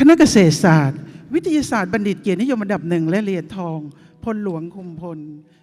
คณะเกษตรศาสตร์ วิทยาศาสตร์บัณฑิตเกียรตินิยมอันดับหนึ่งและเหรียญทอง พลหลวงคุมพล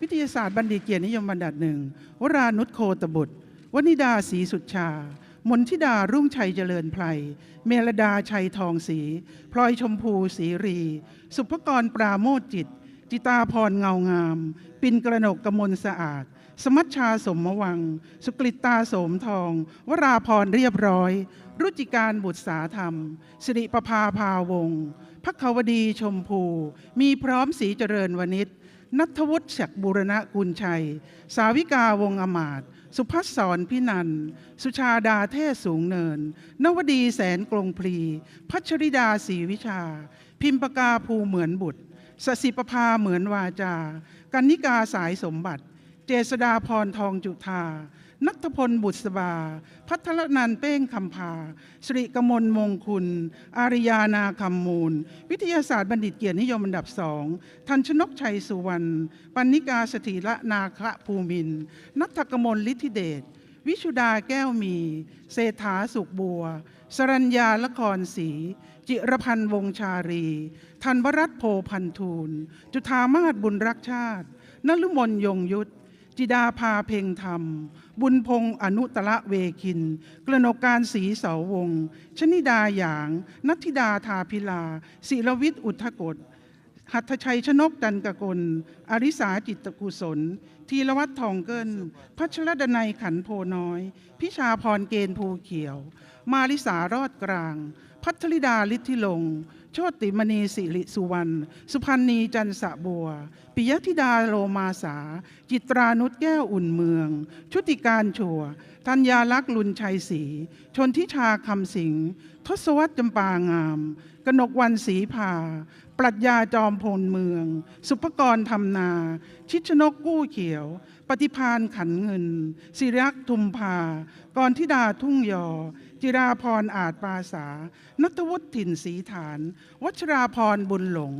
วิทยาศาสตร์บัณฑิตเกียรตินิยมอันดับหนึ่งวรานุชโคตบุตรวนิดาศรีสุดชา มนทิดารุ่งชัยเจริญไพรเมลดาชัยทองศรีพลอยชมพูศรีรี สุภกรปราโมทจิต จิตาพรเงางาม ปินกระหนกกมลสะอาดสมัชชาสมมวัง สุกฤตตาโสมทอง วราพรเรียบร้อย รุจิการบุตรสาธรรม สิริประภาภาวงพักขวดีชมพู มีพร้อมสีเจริญวณิชนัทวุฒิศักบูรณะกุลชัย สาวิกาวงอมาตสุพัฒสรพินัน สุชาดาเทศสูงเนิน นวดีแสนกลงพลี พัชริดาศรีวิชา พิมปกาภูเหมือนบุตรสสิประภาเหมือนวาจา กันนิกาสายสมบัติ เจษดาพรทองจุธา นัทพลบุษบา พัทรนันเป้งคำพาสิริกมลมงคุณ อาริยานาคำมูล วิทยาศาสตร์บัณฑิตเกียรตินิยมอันดับสองทันชนกชัยสุวรรณปันนิกาสถิระนาคะภูมิน นัทกมลฤทธิเดชวิชุดาแก้วมี เศรษฐาสุขบัว สรัญญาละครศรี จิรพันธ์วงชารี ธันวรัตโพพันทูล จุธามาศบุญรักชาตินลุมนยงยุทธจิดาภาเพ็งธรรม บุญพงษ์อนุตระเวคิน กระนกการศรีเสาวงชนิดาหยาง นัทธิดาทาพิลาศิรวิทย์อุทธกฎหัตถชัยชนกจันกกล อริสาจิตกุศลทีรวัตรทองเกินพัชรดนัยขันโพน้อย พิชาพรเกณฑ์ภูเขียว มาริสารอดกลาง พัทริดาฤทธิลงโชติมณีสิริสุวรรณ สุพันธ์นีจันสะบัว ปิยธิดาโลมาสา จิตรานุชแก้วอุ่นเมือง ชุติการชัวธัญญาลักษ์ลุนชัยศรี ชนทิชาคำสิง ทศวรรษจำปางาม กนกวันศรีภา ปรัชญาจอมพลเมือง สุภกรทำนา ชิชนกกู้เขียว ปฏิพานขันเงิน ศิรักษ์ทุมพากรธิดาทุ่งยอ จิราพรอาจปาสา นัทวุฒิถิ่นสีฐาน วัชราพรบุญหลง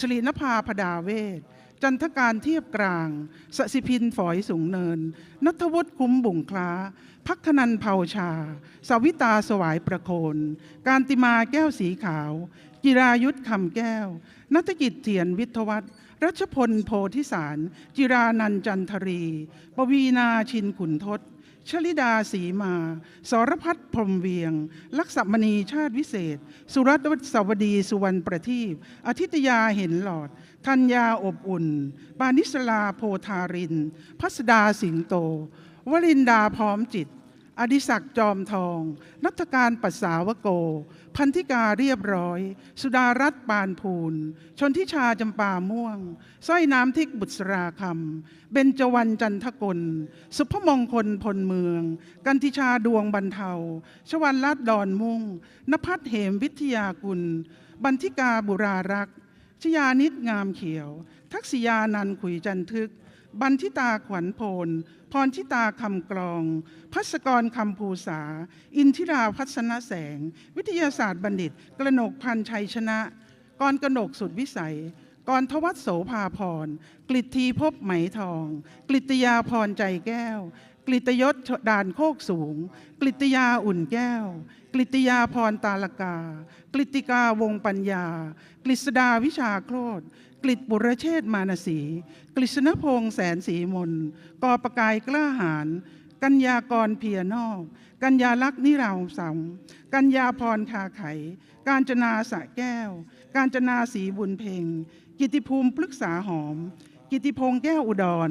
สรินภาพดาเวศจันทการเทียบกลาง สสิพินฝอยสูงเนิน นัทวุฒิคุ้มบุ่งคล้า พักนันเผาชาสาวิตาสวายประโคน การติมาแก้วสีขาว จิรายุทธคำแก้ว นัฐกิจเถียนวิทวัฒน์รัชพลโพธิสาร จิรานันจันทรี ปวีนาชินขุนทศ ชลิดาสีมา สรพัฒน์พรมเวียง ลักษมณีชาติวิเศษ สุรัตน์สวดีสุวรรณประทีปอาทิตยาเห็นหลอด ธัญญาอบอุ่น ปานิสลาโพธาริน พัสดาสิงโต วรินดาพร้อมจิต อดิศักดิ์จอมทอง นัฐการปัสสาวโก พันธิกาเรียบร้อย สุดารัตน์ปานภูล ชนทิชาจำปาม่วงสร้อยน้ำทิกบุษราคำ เบญจวรรณจันทกล สุภมงคลพลเมือง กันติชาดวงบรรเทา ชวันรัตน์ดอนมุ่ง นภัทเหมวิทยากุล บันทิกาบุรารักษ์ชยานิดงามเขียว ทักษิยานันขุยจันทึก บันทิตาขวัญโพลพรทิตาคำกรอง พัสกรคำภูษา อินทิราพัฒนแสง วิทยาศาสตร์บัณฑิต กระหนกพันชัยชนะ กรกระหนกสุดวิสัยกรทวัฒโสภาพร กลิตทีพบไหมทอง กลิตยาพรใจแก้ว กลิตยศดานโคกสูง กลิตยาอุ่นแก้ว กลิตยาพรตาลกา กลิติกาวงปัญญา กฤษดาวิชาโครธ กลิตบุรเชษ์มานสี กฤษณพงษ์แสนสีมนกอประกายกล้าหาญกัญญากรเพียนอก กัญญาลักษณ์นิราวสังกัญญาพรคาไข การจนาสะแก้ว การจนาสีบุญเพ็งกิติภูมิปรึกษาหอม กิติพงษ์แก้วอุดร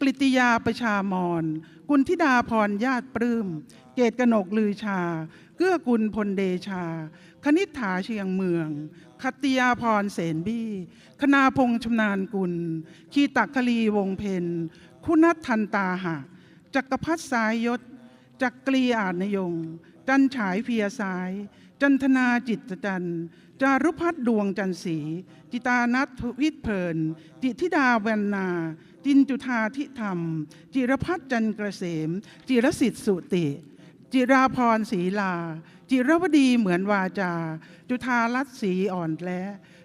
กลิติยาประชามร กุณธิดาพรญาติปลื้ม เกตกนกลือชา เกื้อกุลพลเดชา คณิษฐาเชียงเมือง คติยาพรเสนบี้ คณาพงษ์ชำนาญกุล คีตักคลีวงเพนคุณัททันตาหะ จักรพัฒสายยศ จักรีอาจนยง จันฉายเพียสาย จันทนาจิตจันจารุพัฒน์ดวงจันสี จิตานัทวิทย์เพลิน จิธิดาแวนนา จินจุธาทิธรรม จิรพัฒน์จันทร์เกษมจิรสิทธิสุติ จิราพรศรีลา จิรวดีเหมือนวาจา จุธารัตศรีอ่อนแล้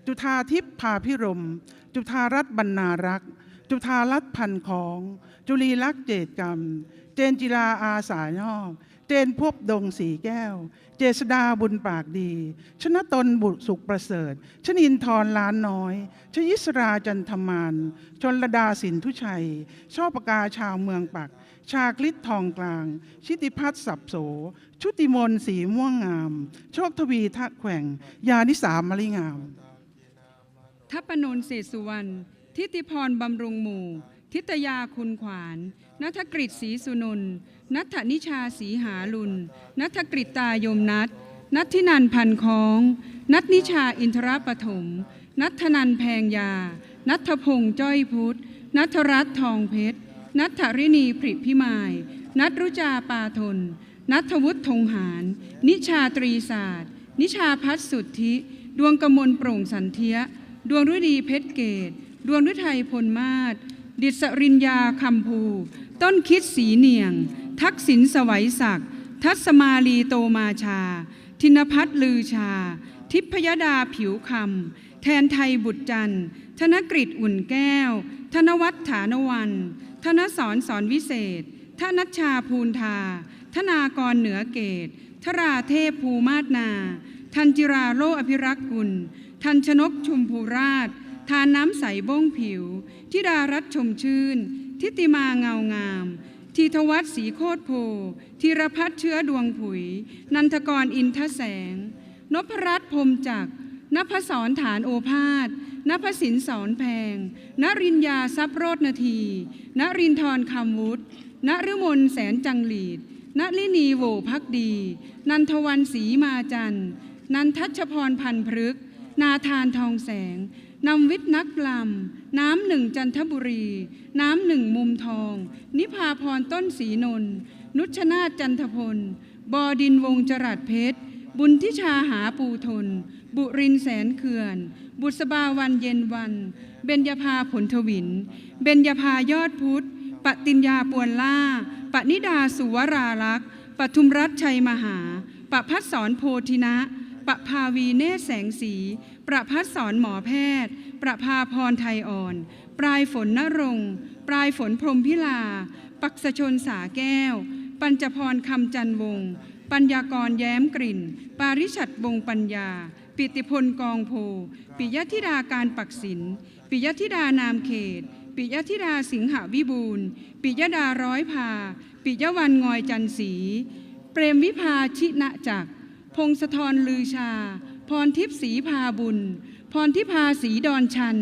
จุธาทิพย์พาพิรม จุธารัตบรรณารักษ์จุธารัตพันของ จุลีลักษ์เจตกรรม เจนจิราอาสายอก เจนพบดงสีแก้ว เจษดาบุญปากดี ชนะตนบุตรสุขประเสริฐ ชนินทรล้านน้อย ชยิสราจันทมาน ชนระดาสินทุชัย ชอบประกาชาวเมืองปัก ชาคลิตทองกลาง ชิติพัฒน์สับโส ชุติมนสีม่วงงาม โชคทวีทักแขว่ง ยานิสามริงาม ทัพปนนเศษสุวรรณ ทิติพรบำรุงหมู่ ทิตยาคุณขวาน นัทกฤษศรีสุนนนัทนิชาศรีหาลุนนัทกฤตายมนัทนัทธินันพันคอง นัทนิชาอินทรปฐม นัทธนันแพงยา นัทพงษ์จ้อยพุทธ นัทรัตน์ทองเพชร นัทธริณีผริพิมาย นัทรุจาปาทน นัทวุฒิธงหารนิชาตรีศาสตร์ นิชาพัฒสุทธิ ดวงกมลโปร่งสันเทีย ดวงฤดีเพชรเกต ดวงฤทัยพลมาศ ดิษริญญาคำภู ต้นคิดสีเนียง ทักษิณสวัยศักดิ์ทัศมาลีโตมาชา ธินพัฒลือชา ทิพยดาผิวคำแทนไทยบุตรจันทร์ ธนกฤษอุ่นแก้ว ธนวัฒน์ฐานวัน ธนสอนสอนวิเศษธนัชชาภูนทา ธนากรเหนือเกตทราเทพภูมาศนา ทันจิราโลอภิรักษ์กุล ทันชนกชุมพูราช ทานน้ำใสบ้งผิวทิดารัตชมชื่น ทิติมาเงางามทีทวัฒน์สีโคตรโพธีรพัฒเชื้อดวงผุย นันทกรอินทแสง นพรัตนพรมจักนพศรฐานโอภาสนพสินสอนแพง นรินยาทรัพย์โรดนาที นรินทรคำวุฒินฤมลแสนจังหลีดนลินีโวพักดี นันทวันศรีมาจันนันทัชพรพันพฤก นาทานทองแสง นำวิทย์นักลำน้ำหนึ่งจันทบุรี น้ำหนึ่งมุมทอง นิพาพรต้นสีนน นุชนาจันทพล บอดินวงจรัสเพชร บุญทิชาหาปูทน บุรินแสนเขื่อน บุษบาวันเย็นวัน เบญญาภาผลทวิน เบญญาภายอดพุทธ ปติญญาปวนล่า ปนิดาสุวราลักษ์ปทุมรัตชัยมหา ปพัฒสอนโพธินะปภาวีเนศแสงสี ประพัฒสอนหมอแพทย์ ประภาพรไทยอ่อน ปลายฝนนรงค์ปลายฝนพรมพิลา ปักษชนสาแก้ว ปัญจพรคำจันวง ปัญญากรแย้มกลิ่น ปาริชัดวงปัญญา ปิติพลกองโพ ปิยธิดาการปักศิลปิยธิดานามเขต ปิยธิดาสิงหวิบูลปิยดาร้อยพา ปิยวันงอยจันสี เปรมวิภาชินะจักพงศธรลือชา พรทิพย์ศรีพาบุญ พรทิพาศรีดอนชัน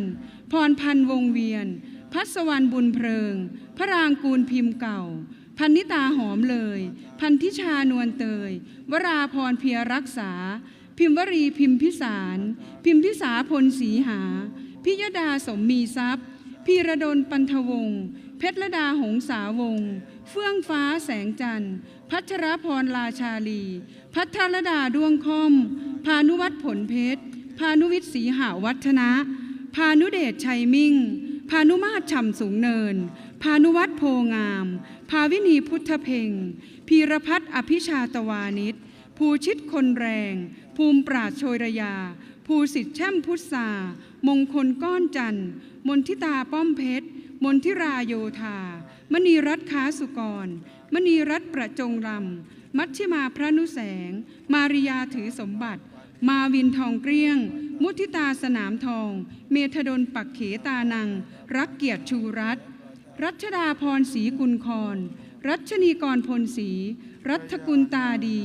พรพันวงเวียน พัศวรรณบุญเพลิง พระรางกูลพิมพ์เก่า พันนิตาหอมเลย พันธิชานวลเตย วราพรเพียรักษา พิมพ์วรีพิมพิสาร พิมพิสาพลสีหา พิยดาสมมีทรัพย์ พีระดลปันทวงศ์เพชรดาหงสาวงศ์เฟื่องฟ้าแสงจันทร์ พัชรพรราชาลี พัทรดาดวงคอมพานุวัฒน์ผลเพชร พานุวิทย์ศรีหาวัฒนะ พานุเดชชัยมิ่ง พานุมาตรฉ่ำสูงเนิน พานุวัฒน์โพงาม ภาวินีพุทธเพ่งพีรพัฒน์อภิชาตวานิชภูชิตคนแรง ภูมิปราชโชยระยา ภูสิทธิ์แช่มพุทธามงคลก้อนจันทร์ มนทิตาป้อมเพชร มนทิราโยธามณีรัตค้าสุกร มณีรัตประจงรำ มัชฌิมาพระนุแสง มาริยาถือสมบัติ มาวินทองเกลี้ยง มุทิตาสนามทอง เมธดลปักเขตานัง รักเกียรติชูรัตรัชดาพรศรีกุลคร รัชนีกรพลศรี รัฐกุลตาดี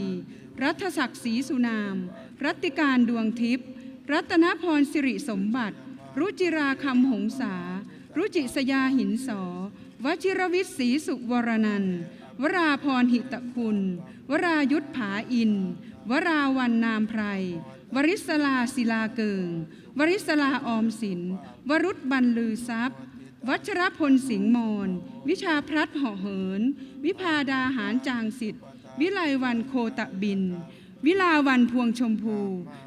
รัฐศักดิ์ศรีสุนาม รัตติการดวงทิพย์ รัตนพรสิริสมบัติ รุจิราคำหงษา รุจิสยาหินสอวชิรวิทย์ศรีสุวรนันท์ วราพรหิตคุณ วรายุทธผาอิน วราวันนามไพร วริศลาศิลาเกิง วริศลาออมสิน วรุษบรรลือทรัพย์ วัชรพลสิงห์มนวิชาพลัดเหาะเหิน วิพาดาหารจางสิทธิ์วิไลวันโคตะบิน วิลาวันพวงชมพู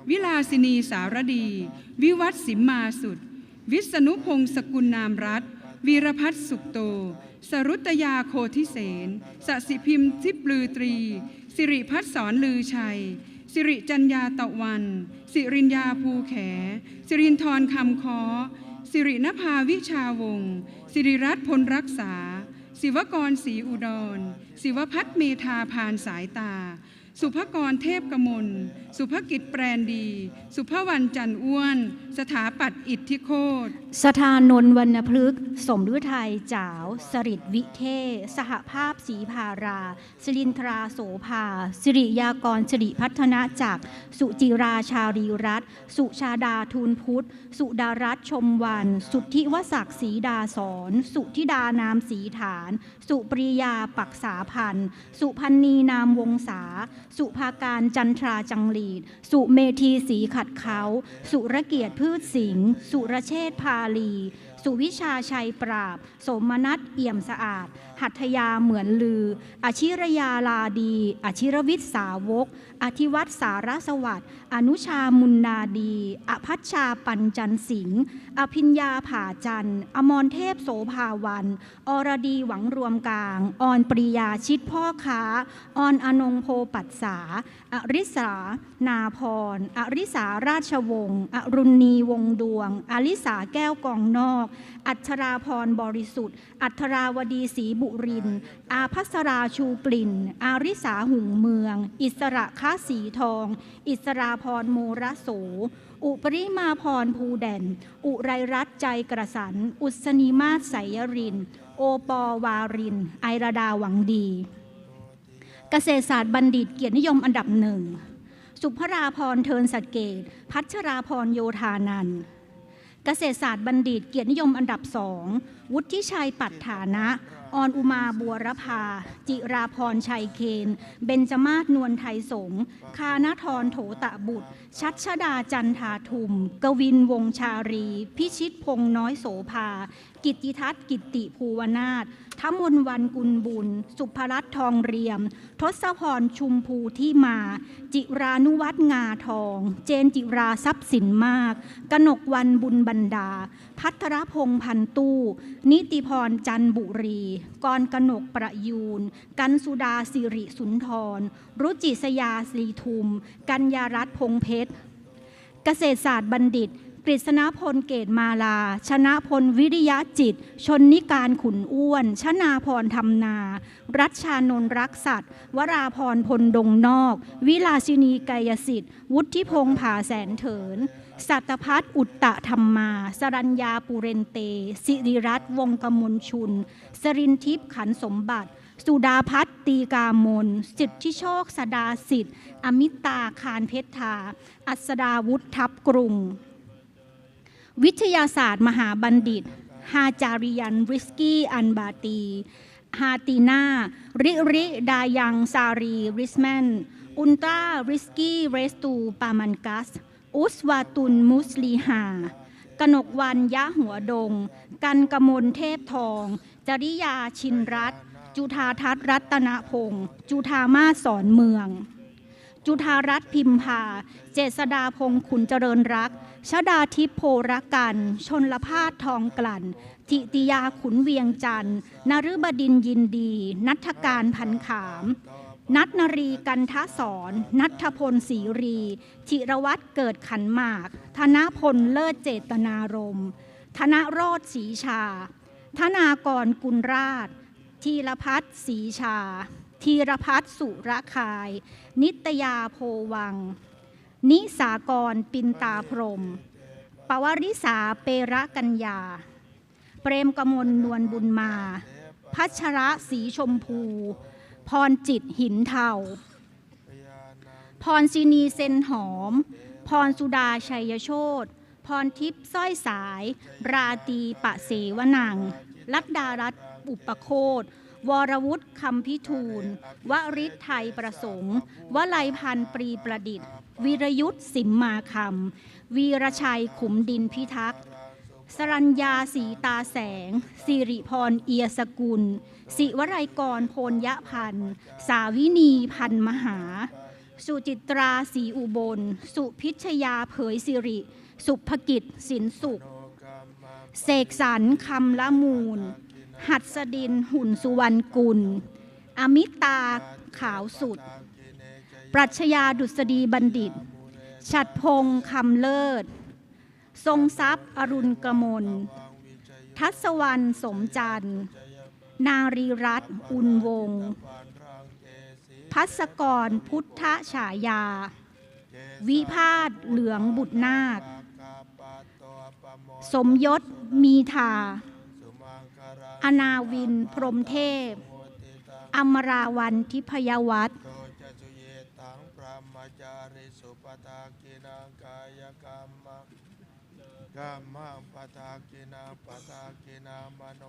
วิลาสินีสารดี วิวัฒน์สิมมาสุด วิษณุพงศ์สกุลนามรัตน์ วีรพัฒน์สุขโต สรุตยาโคทิเสนสสิพิมพ์ทิปลือตรี สิริพัฒน์สอนลือชัย สิริจัญญาตะวัน สิรินยาภูแข สิรินทรคำคอสิรินภาวิชาวงศ์สิริรัตน์พลรักษา ศิวกรศรีอุดร ศิวพัฒน์เมธาพานสายตา สุภกรเทพกมล สุภกิจแปรนดี สุภวรรณจันอ้วน สถาปัตย์อิทธิโคตสถานนวรรณพฤกษ์สมฤทัยจ๋าว สริวิเทศสหภาพศรีภาราสิรินทราโสภา สิริยากรสิริพัฒนาจัก สุจิราชารีรัตสุชาดาทูลพุทธ สุดารัตชมวัน สุทธิวศักดิ์ศรีดาสอนสุธิดานามศรีฐาน สุปริยาปักษาพันธ์ สุพันนีนามวงศาสุภาการจันทราจังหลีด สุเมธีสีขัดเขา สุรเกียรติพืชสิงสุรเชษฐ์พาลี สุวิชาชัยปราบ สมนัตเอี่ยมสะอาด หัตยาเหมือนลืออาชิรยาลาดีอาชิรวิทย์สาวก อธิวัตรสารสวัสดิ์อนุชามุนนาดีอภัชชาปัญจันสิงห์อภิญญาผาจันอมรเทพโสภาวัน อรดีหวังรวมกลาง ออนปริยาชิดพ่อค้า ออนอนงโพปัสสา อริสา นาพร อริสาราชวงศ์อรุณีวงดวงอลิสาแก้วกองนอกอัชราพรบริสุทธิ์ อัทราวดีศรีบุริน อาพัสราชูกลิ่น อาริสาหุงเมือง อิสระค้าสีทอง อิสราพรโมระโส อุปริมาพรภูแด่น อุไรรัตใจกระสัน อุศนีมาศไสยริน โอปอวาริน ไอราดาหวังดี เกษตรศาสตร์บัณฑิตเกียรตินิยมอันดับหนึ่ง สุภราพรเทินสัตเกต พัชราพรโยธานันท์ เกษตรศาสตร์บัณฑิต เกียรตินิยมอันดับสองวุฒิชัยปัตฐานะ ออนอุมาบัวรพา จิราพรชัยเคน เบญจมาศนวลไทยสงคานทรโถตะบุตร ชัชดาจันทาทุม กวินวงชารี พิชิตพงษ์น้อยโสภา กิติทัศน์กิติภูวนาถทมนวันกุลบุญ สุภรัตทองเรียม ทศพรชุมภูที่มา จิรานุวัฒน์งาทอง เจนจิราทรัพย์สินมาก กนกวันบุญบรรดา พัทรพงพันตู้ นิติพรจันบุรีกรกนกประยูน กันสุดาสิริสุนทร รุจิสยาสีทุม กัญญารัตพงเพชร เกษตรศาสตร์บัณฑิต กฤษณพลเกตมาลา ชนะพลวิริยะจิต ชนนิการขุนอ้วน ชนาพรธรรมนา รัชชานนรักสัตว์ วราพรพลดงนอก วิลาสินีกายสิทธิ์ วุฒิพงษ์ผาแสนเถิน สัตพัฒอุตตะธรรมา สรัญญาปุเรนเต สิริรัตวงกมลชุน สรินทิพขันสมบัติ สุดาพัฒน์ตีกามนสิทธิโชคสดาสิทธิ์ อมิตาคารเพชรทาอัสดาวุฒทับกรุง วิทยาศาสตร์มหาบัณฑิต ฮาจาริยันริสกี้อันบาตี ฮาตีนาริริดายังซารีริสแมนอุนตราริสกี้เรสตูปามันกัส อุสวาตุนมุสลีหากนกวันยะหัวดง กันกมลเทพทอง จริยาชินรัตจุธาทัศรัตนพงศ์จุธามาสอนเมือง จุธารัตพิมพา เจษดาพงศ์ขุนเจริญรักชดาทิพโพรกัน ชนลพาสทองกลั่นทิติยาขุนเวียงจันทร์นฤบดินยินดี นัทการพันขาม นัทนรีกันทสอนนัทพลศรีรีธิรวัตรเกิดขันหมาก ธนพลเลิศเจตนารมธนโรธศรีชา ธนากรกุลราช ธีรพัฒน์ศรีชา ธีรพัฒน์สุรคาย นิตยาโพวัง นิสากรปินตาพรม ปวริสาเประกัญญา เปรมกมลนวลบุญมา พัชระสีชมพู พรจิตหินเทา พรศินีเซนหอม พรสุดาชัยโชตพรทิพย์สร้อยสาย ราตีปะเสวนัง ลัดดารัตอุปโคตวรวุฒิคำพิทูล วริศไทยประสงค์ วลัยพันธ์ปรีประดิษฐ์วีรยุทธ์สิมมาคำวีรชัยขุมดินพิทักษ์ สรัญญาสีตาแสง สิริพรเอียสกุล สิวรัยกรโพลยะพันธ์ สาวินีพันมหา สุจิตราสีอุบล สุพิชยาเผยสิริ สุภกิจสินสุข เสกสรรคำละมูล หัดสดินหุ่นสุวรรณกุล อมิตาขาวสุด ปรัชญาดุษฎีบัณฑิต ฉัดพงษ์คำเลิศ ทรงทรัพย์อรุณกมล ทัศวรรณสมจันทร์นารีรัตน์อุนวง พัสกรพุทธฉายา วิพาทเหลืองบุตรนาค สมยศมีธาอนาวินพรมเทพ อมราวันทิพยวัฒน์โตจะสุเยตังพระมจาริสุปทากินังกายกรรม งกรรมังปทากินังปทากินังมโ